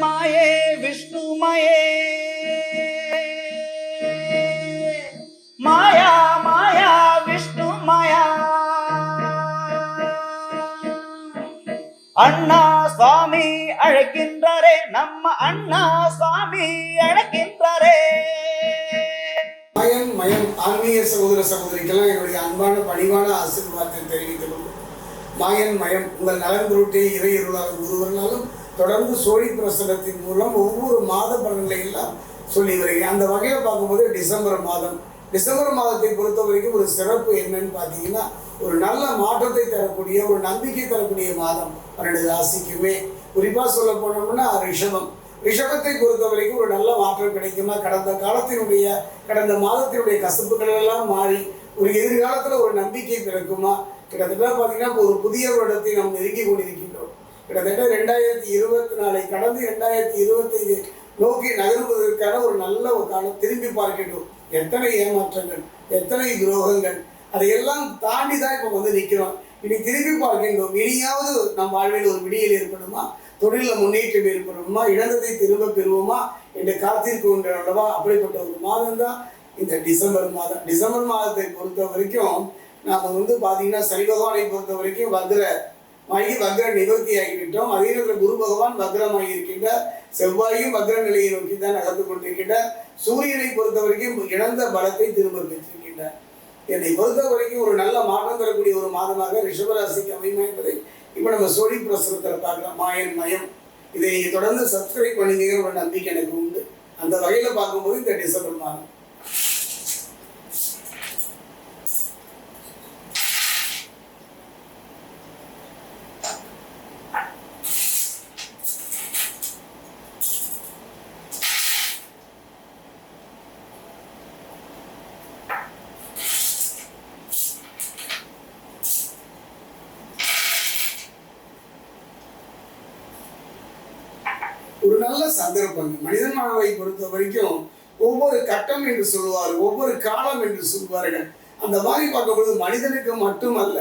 மாயே விஷ்ணுமயே மாயா. மாயா விஷ்ணு மாயா. அண்ணா சுவாமி அழைக்கின்றாரே நம்ம அண்ணா சுவாமி அழைக்கின்றாரே. மயம் மயம் ஆன்மீக சகோதர சகோதரிக்கெல்லாம் என்னுடைய அன்பான பணிவான ஆசீர்வாதத்தை தெரிவித்துக் கொள்கிறேன். மாயன் மயம் உங்கள் நலன் பொருட்டே இறை இருளாலும் ஒருவராலும் தொடர்ந்து சோழி பிரசனத்தின் மூலம் ஒவ்வொரு மாத பலன்களை எல்லாம் சொல்லி வருகிறேன். அந்த வகையில் பார்க்கும்போது டிசம்பர் மாதம். டிசம்பர் மாதத்தை பொறுத்த வரைக்கும் ஒரு சிறப்பு என்னன்னு பார்த்தீங்கன்னா ஒரு நல்ல மாற்றத்தை தரக்கூடிய ஒரு நம்பிக்கை தரக்கூடிய மாதம். பன்னெண்டு ராசிக்குமே. குறிப்பாக சொல்ல போனோம்னா ரிஷபம். ரிஷபத்தை பொறுத்த வரைக்கும் ஒரு நல்ல மாற்றம் கிடைக்குமா? கடந்த காலத்தினுடைய கடந்த மாதத்தினுடைய கசப்புகள் எல்லாம் மாறி ஒரு எதிர்காலத்தில் ஒரு நம்பிக்கை பிறக்குமா? கிட்டத்தட்ட பார்த்தீங்கன்னா இப்போ ஒரு புதிய வருடத்தை நாம் நெருங்கி கொண்டிருக்கின்றோம். கிட்டத்தட்ட ரெண்டாயிரத்தி இருபத்தி நாலை கடந்து ரெண்டாயிரத்தி இருபத்தைந்து நோக்கி நகர்வதற்கான ஒரு நல்ல ஒரு காலம் திரும்பி பார்க்கின்றோம். எத்தனை ஏமாற்றங்கள் எத்தனை துரோகங்கள் அதையெல்லாம் தாண்டி தான் இப்போ வந்து நிற்கிறோம் இனி திரும்பி பார்க்கின்றோம். இனியாவது நம் வாழ்வில் ஒரு விடியல் ஏற்படுமா? தொழிலில் முன்னேற்றம் ஏற்படுமா? இழந்ததை திரும்ப பெறுவோமா? என்று காத்திருக்கின்ற அல்லவா? அப்படிப்பட்ட ஒரு மாதம் தான் இந்த டிசம்பர் மாதம். டிசம்பர் மாதத்தை பொறுத்த வரைக்கும் நாம் வந்து பார்த்தீங்கன்னா சனி பகவானை பொறுத்த வரைக்கும் வந்திர மாகி வக்ர நிவர்த்தி ஆகிவிட்டோம் அதே நேரத்தில் குரு பகவான் வக்ரமாகி இருக்கின்ற செவ்வாயும் வக்ர நிலையை நோக்கி தான் நகர்ந்து கொண்டிருக்கின்ற சூரியனை பொறுத்த வரைக்கும் இழந்த பலத்தை திரும்ப பெற்றிருக்கின்றார். என்னை பொறுத்த வரைக்கும் ஒரு நல்ல மாற்றம் தரக்கூடிய ஒரு மாதமாக ரிஷபராசிக்கு அமையுமா என்பதை இப்போ நம்ம சோழி பிரசுரத்தில் பார்க்கலாம். மாயன் மயம். இதை நீங்கள் தொடர்ந்து சப்ஸ்கிரைப் பண்ணிங்கிற ஒரு நம்பிக்கை எனக்கு உண்டு. அந்த வகையில் பார்க்கும்போது இந்த டிசம்பர் மாதம். ஒரு நல்ல சந்தர்ப்பம். மனிதன் மாணவை பொறுத்த வரைக்கும் ஒவ்வொரு கட்டம் என்று சொல்லுவார் ஒவ்வொரு காலம் என்று சொல்வார்கள். அந்த மாதிரி பார்க்கும்பொழுது மனிதனுக்கு மட்டுமல்ல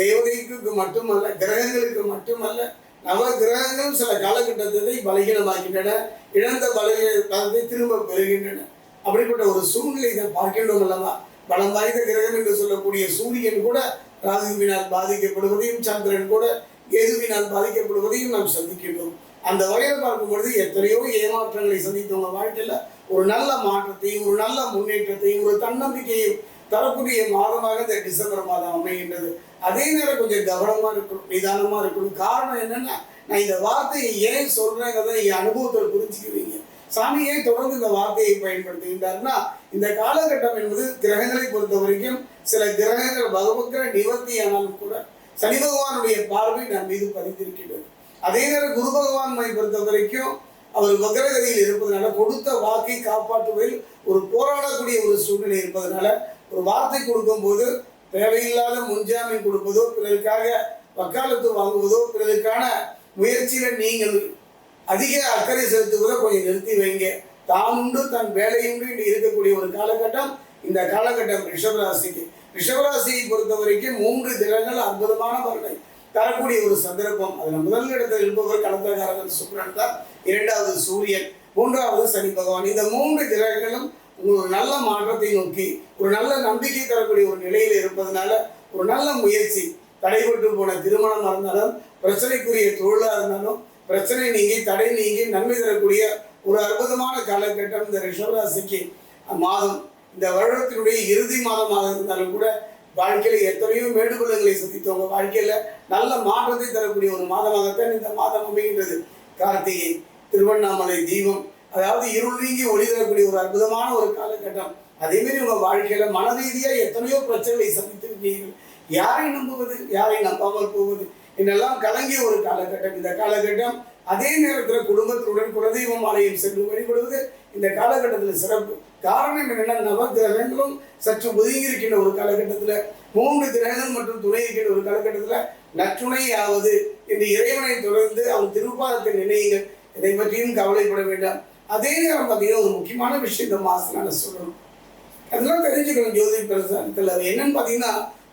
தேவதைக்கு மட்டுமல்ல கிரகங்களுக்கு மட்டுமல்ல நவ கிரகங்களும் சில காலகட்டத்தை பலகீனமாகின்றன இழந்த பலகீனத்தை திரும்ப பெறுகின்றன. அப்படிப்பட்ட ஒரு சூழ்நிலையை பார்க்கின்றோம் அல்லவா? பலம் வாய்ந்த கிரகம் என்று சொல்லக்கூடிய சூரியன் கூட ராகுவினால் பாதிக்கப்படுவதையும் சந்திரன் கூட கேதுவினால் பாதிக்கப்படுவதையும் நாம் சந்திக்கின்றோம். அந்த வகையில் பார்க்கும்பொழுது எத்தனையோ ஏமாற்றங்களை சந்தித்தவங்க வாழ்க்கையில் ஒரு நல்ல மாற்றத்தையும் ஒரு நல்ல முன்னேற்றத்தையும் ஒரு தன்னம்பிக்கையும் தரக்கூடிய மாதமாக இந்த டிசம்பர் மாதம் அமைகின்றது. அதே நேரம் கொஞ்சம் கவனமாக இருக்கணும் நிதானமாக இருக்கணும். காரணம் என்னன்னா நான் இந்த வார்த்தையை ஏன் சொல்கிறேங்கிறத என் அனுபவத்தில் புரிஞ்சுக்குவீங்க. சாமியை தொடர்ந்து இந்த வார்த்தையை பயன்படுத்துகின்றார்னா இந்த காலகட்டம் என்பது கிரகங்களை பொறுத்த வரைக்கும் சில கிரகங்கள் பகவக்கிர நிவர்த்தி ஆனாலும் கூட சனி பகவானுடைய பார்வை நம் மீது பதிந்திருக்கின்றது. அதே நேரம் குரு பகவான்மை பொறுத்த வரைக்கும் அவர் வக்ரகதியில் இருப்பதனால கொடுத்த வாக்கை காப்பாற்றுவதில் ஒரு போராடக்கூடிய ஒரு சூழ்நிலை இருப்பதனால ஒரு வார்த்தை கொடுக்கும்போது தேவையில்லாத முன்ஜாமீன் கொடுப்பதோ பிறருக்காக வக்காலத்து வாங்குவதோ பிறருக்கான முயற்சியில நீங்கள் அதிக அக்கறை செலுத்துவதை கொஞ்சம் நிறுத்தி வைங்க. தான் உண்டு தன் வேலையுண்டு இருக்கக்கூடிய ஒரு காலகட்டம் இந்த காலகட்டம் ரிஷபராசிக்கு. ரிஷபராசியை பொறுத்த வரைக்கும் மூன்று தினங்கள் அற்புதமான வருடம் தரக்கூடிய ஒரு சந்தர்ப்பம். அதில் முதல் இடத்தில் இருப்பவர் கலந்தகாரகன் சுக்ரன் தான். இரண்டாவது சூரியன். மூன்றாவது சனி பகவான். இந்த மூன்று கிரகங்களும் ஒரு நல்ல மாற்றத்தை நோக்கி ஒரு நல்ல நம்பிக்கை தரக்கூடிய ஒரு நிலையில் இருப்பதனால ஒரு நல்ல முயற்சி. தடைபட்டு போன திருமணமாக இருந்தாலும் பிரச்சனைக்குரிய தொழிலாக இருந்தாலும் பிரச்சனை நீங்கி தடை நீங்கி நன்மை தரக்கூடிய ஒரு அற்புதமான காலகட்டம் இந்த ரிஷபராசிக்கு மாதம். இந்த வருடத்தினுடைய இறுதி மாதமாக இருந்தாலும் கூட வாழ்க்கையில எத்தனையோ மேடுகொள்ளங்களை சந்தித்தவங்க வாழ்க்கையில நல்ல மாற்றத்தை தரக்கூடிய ஒரு மாதமாகத்தான் இந்த மாதம் அமைகின்றது. கார்த்திகை திருவண்ணாமலை தீபம் அதாவது இருள் நீங்கி ஒளி தரக்கூடிய ஒரு அற்புதமான ஒரு காலகட்டம். அதே மாதிரி உங்க வாழ்க்கையில மன ரீதியாக எத்தனையோ பிரச்சனைகளை சந்தித்திருக்கீர்கள் யாரை நம்புவது யாரை நம்பாமல் போவது என்னெல்லாம் கலங்கிய ஒரு காலகட்டம். இந்த காலகட்டம் அதே நேரத்தில் குடும்பத்துடன் குலதெய்வம் ஆலயம் சென்று வழிபடுவது இந்த காலகட்டத்தில் சிறப்பு. காரணம் என்னென்னா நவ கிரகங்களும் சற்று ஒதுங்கி இருக்கின்ற ஒரு காலகட்டத்தில் மூன்று கிரகங்கள் மற்றும் துணை இருக்கின்ற ஒரு காலகட்டத்தில் நற்றுணையாவது இந்த இறைவனை தொடர்ந்து அவன் திருப்பாதத்தை நினையுங்கள். இதை பற்றியும் கவலைப்பட வேண்டாம். அதே நேரம் பார்த்தீங்கன்னா ஒரு முக்கியமான விஷயம் இந்த மாதம் நான் சொல்லணும். அதெல்லாம் தெரிஞ்சுக்கணும் ஜோதி பிரசாரத்தில். என்னன்னு பார்த்தீங்கன்னா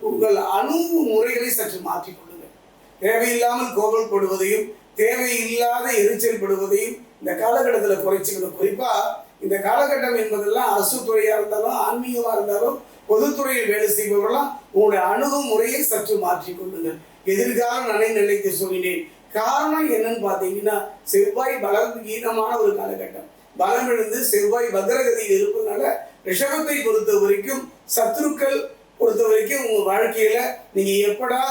உங்கள் அணு முறைகளை சற்று மாற்றிக்கொள்ளுங்கள் தேவையில்லாமல் கோபல் போடுவதையும் தேவையில்லாத எரிச்சல் படுவதையும் இந்த காலகட்டத்தில் குறைச்சிக்கணும். குறிப்பாக இந்த காலகட்டம் என்பதெல்லாம் அரசு இருந்தாலும் ஆன்மீகமா இருந்தாலும் பொதுத்துறையில் வேலை செய்பவர்களாம் உங்களுடைய அணுகுமுறையை சற்று மாற்றிக் கொள்ளுங்கள். எதிர்காலம் நனை நிலைத்து சொல்லினேன் காரணம் என்னன்னு பார்த்தீங்கன்னா செவ்வாய் பலம் ஈனமான ஒரு காலகட்டம். பலம் எழுந்து செவ்வாய் பத்திரகதியில் இருப்பதனால ரிஷபத்தை பொறுத்த வரைக்கும் சத்துருக்கள் பொறுத்த வரைக்கும் உங்க வாழ்க்கையில நீங்க எப்படா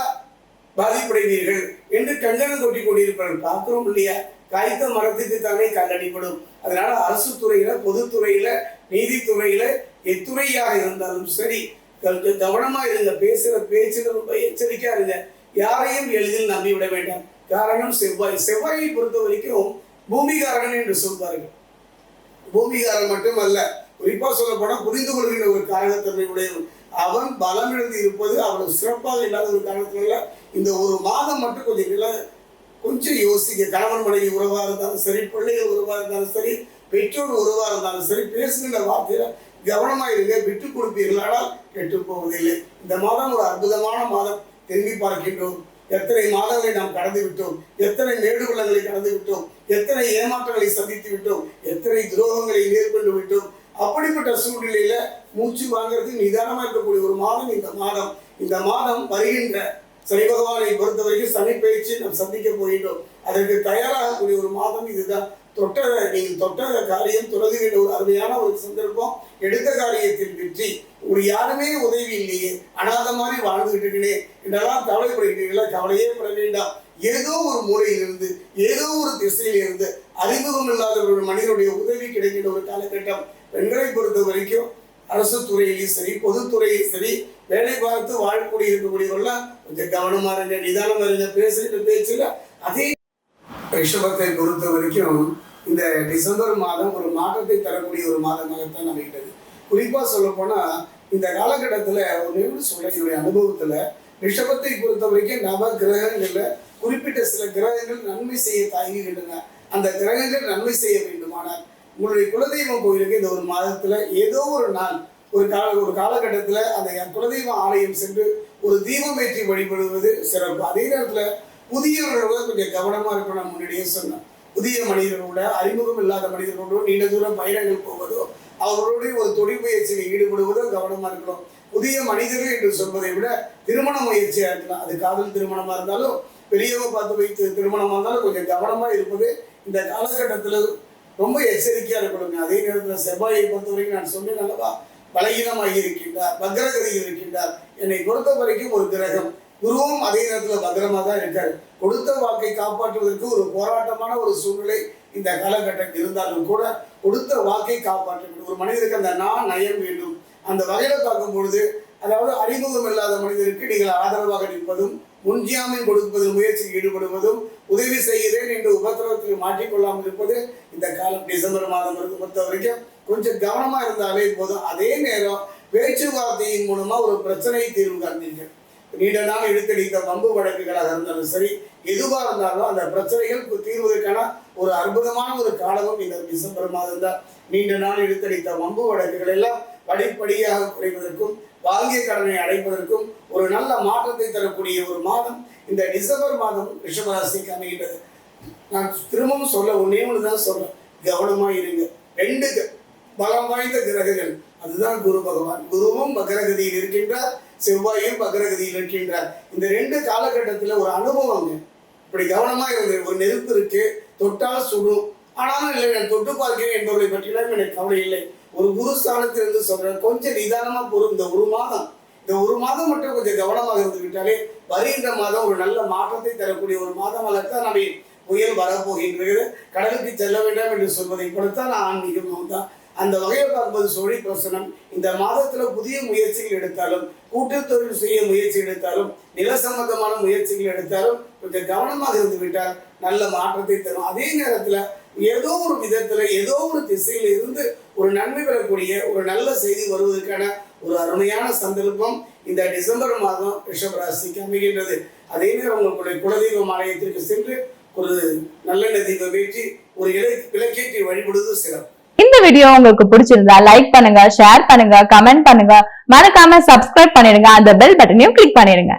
பாதிப்படைவீர்கள் என்று கண்டனம் கொட்டி கொண்டிருப்பார்கள் பார்க்கிறோம் இல்லையா? காய்த்த மரத்துக்கு தானே கல்லடிப்படும் அதனால அரசு துறையில பொதுத்துறையில நீதித்துறையில எத்துறையாக இருந்தாலும் சரி க- கவனமா இருங்க. பேசுற பேச்சுல ரொம்ப எச்சரிக்கையா இருங்க. யாரையும் எளிதில் நம்பிவிட வேண்டாம். காரணம் செவ்வாய். செவ்வாயை பொறுத்த வரைக்கும் பூமிகாரகன் என்று சொல்வார்கள். பூமிகாரன் மட்டுமல்ல குறிப்பா சொல்ல போனா புரிந்து கொள்கிற ஒரு காரகத்தன்மை உடையவன். அவன் பலம் இழந்து இருப்பது அவனுக்கு சிறப்பாக இல்லாத ஒரு காரணத்தினால இந்த ஒரு மாதம் மட்டும் கொஞ்சம் நில கொஞ்சம் யோசிக்க கணவன் மனைவி உறவாக இருந்தாலும் சரி பிள்ளைகள் உறவாக இருந்தாலும் சரி பெற்றோர் உறவாக இருந்தாலும் சரி பேசுகின்ற வார்த்தையில கவனமாக இருங்க விட்டு கொடுப்பீர்கள். ஆனால் கெட்டு போவதில்லை. இந்த மாதம் ஒரு அற்புதமான மாதம். திரும்பி பார்க்கின்றோம். எத்தனை மாதங்களை நாம் கடந்து விட்டோம். எத்தனை மேடுகுளங்களை கடந்து விட்டோம். எத்தனை ஏமாற்றங்களை சந்தித்து விட்டோம். எத்தனை துரோகங்களை மேற்கொண்டு விட்டோம். அப்படிப்பட்ட சூழ்நிலையில மூச்சு வாங்குறதுக்கு நிதானமாக இருக்கக்கூடிய ஒரு மாதம் இந்த மாதம். இந்த மாதம் வருகின்ற சனி பகவானை பொறுத்த வரைக்கும் சனி பயிற்சி நாம் சந்திக்க போகின்றோம். அதற்கு தயாராகக்கூடிய ஒரு மாதம் இதுதான். தொட்ட நீங்கள் தொட்ட காரியம் தொடங்குகின்ற ஒரு அருமையான ஒரு சந்தர்ப்பம். எடுத்த காரியத்தில் வெற்றி. ஒரு யாருமே உதவி இல்லையே. அனாத மாதிரி வாழ்ந்துகிட்டு இருக்கனே என்றெல்லாம் கவலைப்படுகிறீர்களா? கவலையே பட வேண்டாம். ஏதோ ஒரு மூலையிலிருந்து ஏதோ ஒரு திசையிலிருந்து அறிமுகம் இல்லாத ஒரு மனிதனுடைய உதவி கிடைக்கின்ற ஒரு காலகட்டம். பெண்களை பொறுத்த வரைக்கும் அரசு துறையிலையும் சரி பொதுத்துறையிலும் சரி வேலை பார்த்து வாழக்கூடிய இருக்கக்கூடியவர்கள்லாம் கொஞ்சம் கவனமா இருங்க. நிதானமா இருங்க. பேசுகிற பேச்சுல அதே ரிஷபத்தை பொறுத்த வரைக்கும் இந்த டிசம்பர் மாதம் ஒரு மாற்றத்தை தரக்கூடிய ஒரு மாதமாகத்தான் அமைகிறது. குறிப்பா சொல்ல போனா இந்த காலகட்டத்துல ஒரு நிமிடம் சொல்ல என்னுடைய அனுபவத்துல ரிஷபத்தை பொறுத்த வரைக்கும் நவ கிரகங்கள்ல குறிப்பிட்ட சில கிரகங்கள் நன்மை செய்ய தயங்குகின்றன. அந்த கிரகங்கள் நன்மை செய்ய வேண்டுமானால் உங்களுடைய குலதெய்வம் கோயிலுக்கு இந்த ஒரு மாதத்துல ஏதோ ஒரு நாள் ஒரு கால ஒரு காலகட்டத்தில் அந்த குலதெய்வ ஆலயம் சென்று ஒரு தீபம் ஏற்றி வழிபடுவது சிறப்பு. அதே நேரத்தில் புதியவர்களோட கொஞ்சம் கவனமாக இருக்கணும் நான் முன்னாடியே சொன்னேன். புதிய மனிதர்களோட அறிமுகம் இல்லாத மனிதர்களோட நீண்ட தூரம் பயணங்கள் போவதோ அவர்களுடைய ஒரு தொழில் முயற்சியில் ஈடுபடுவதோ கவனமாக இருக்கணும். புதிய மனிதர்கள் என்று சொல்வதை விட திருமண முயற்சியாக இருக்கலாம். அது காதல் திருமணமாக இருந்தாலும் பெரியவங்க பார்த்து வைத்து திருமணமாக இருந்தாலும் கொஞ்சம் கவனமாக இருப்பது இந்த காலகட்டத்தில் ரொம்ப எச்சரிக்கையாக இருக்கணுங்க. அதே நேரத்தில் செவ்வாயை பொறுத்த வரைக்கும் நான் சொன்னேன் அல்லவா? பலகீனமாக இருக்கின்றார் பக்ரகதியில் இருக்கின்றார். என்னை பொறுத்த வரைக்கும் ஒரு கிரகம். குருவும் அதே நேரத்தில் பத்திரமாக தான் இருக்காரு. கொடுத்த வாக்கை காப்பாற்றுவதற்கு ஒரு போராட்டமான ஒரு சூழ்நிலை இந்த காலகட்டத்தில் இருந்தாலும் கூட கொடுத்த வாக்கை காப்பாற்ற வேண்டும் ஒரு மனிதருக்கு அந்த நான் நயம் வேண்டும். அந்த வகையில் பார்க்கும் பொழுது அதாவது அறிமுகம் இல்லாத மனிதருக்கு நீங்கள் ஆதரவாக நிற்பதும் முன்ஜாமீன் கொடுப்பதில் முயற்சியில் ஈடுபடுவதும் உதவி செய்கிறேன் என்று உபத்திரவத்தில் மாற்றிக்கொள்ளாமல் இருப்பது இந்த காலம் டிசம்பர் மாதம் இருக்கு பொறுத்த வரைக்கும் கொஞ்சம் கவனமா இருந்தாலே போதும். அதே நேரம் பேச்சுவார்த்தையின் மூலமா ஒரு பிரச்சனையை தீர்வு காண்பீர்கள். நீண்ட நாள் இழுத்தடித்த வம்பு வழக்குகளாக இருந்தாலும் சரி எதுவாக இருந்தாலும் அந்த பிரச்சனைகள் தீர்வதற்கான ஒரு அற்புதமான ஒரு காலமும் இந்த டிசம்பர் மாதம் தான். நீண்ட நாள் இழுத்தடித்த வம்பு வழக்குகள் எல்லாம் படிப்படியாக குறைவதற்கும் வாங்கிய கடனை அடைப்பதற்கும் ஒரு நல்ல மாற்றத்தை தரக்கூடிய ஒரு மாதம் இந்த டிசம்பர் மாதம் ரிஷபராசிக்கு அமைகின்றது. நான் திரும்பவும் சொல்ல ஒன்னே ஒன்று தான் சொல்றேன். கவனமாக இருங்க. ரெண்டு பலம் வாய்ந்த கிரகங்கள். அதுதான் குரு பகவான். குருவும் பக்ரகதியில் இருக்கின்றார் செவ்வாயும் பக்ரகதியில் இருக்கின்றார். இந்த ரெண்டு காலகட்டத்தில் ஒரு அனுபவங்க இப்படி கவனமாக இருந்தது ஒரு நெருப்பு இருக்கு தொட்டால் சுடும். ஆனாலும் இல்லை நான் தொட்டு பார்க்கிறேன் என்பவர்களை பற்றியெல்லாம் எனக்கு கவலை இல்லை. ஒரு குரு ஸ்தானத்திலிருந்து சொல்றேன். கொஞ்சம் நிதானமா பொறும் இந்த ஒரு மாதம் இந்த ஒரு மாதம் மட்டும் கொஞ்சம் கவனமாக இருந்து விட்டாலே வருகின்ற மாதம் ஒரு நல்ல மாற்றத்தை தரக்கூடிய ஒரு மாதமாகத்தான் நம்ம புயல் வரப்போகின்றது. கடலுக்கு செல்ல வேண்டாம் என்று சொல்வதை கொடுத்தான் ஆன்மீகம் தான் அந்த வகையில் பார்ப்பது சோழி பிரசனம் இந்த மாதத்துல புதிய முயற்சிகள் எடுத்தாலும் கூட்டுத்தொழில் செய்ய முயற்சி எடுத்தாலும் நில சம்பந்தமான முயற்சிகள் எடுத்தாலும் கொஞ்சம் கவனமாக இருந்து விட்டால் நல்ல மாற்றத்தை தரும். அதே நேரத்துல ஏதோ ஒரு விதத்துல ஏதோ ஒரு திசையில இருந்து ஒரு நன்மை பெறக்கூடிய ஒரு நல்ல செய்தி வருவதற்கான ஒரு அருமையான சந்தர்ப்பம் இந்த டிசம்பர் மாதம் ரிஷப ராசிக்கு அமைகின்றது. அதே நேரம் உங்களுடைய குலதெய்வம் ஆலயத்திற்கு சென்று ஒரு நல்ல தீபம் வேற்றி ஒரு இலை விளக்கேற்றி வழிபடுவது சிறப்பு. இந்த வீடியோ உங்களுக்கு பிடிச்சிருந்தா லைக் பண்ணுங்க ஷேர் பண்ணுங்க கமெண்ட் பண்ணுங்க. மறக்காம சப்ஸ்கிரைப் பண்ணிடுங்க அந்த பெல் பட்டனையும் கிளிக் பண்ணிடுங்க.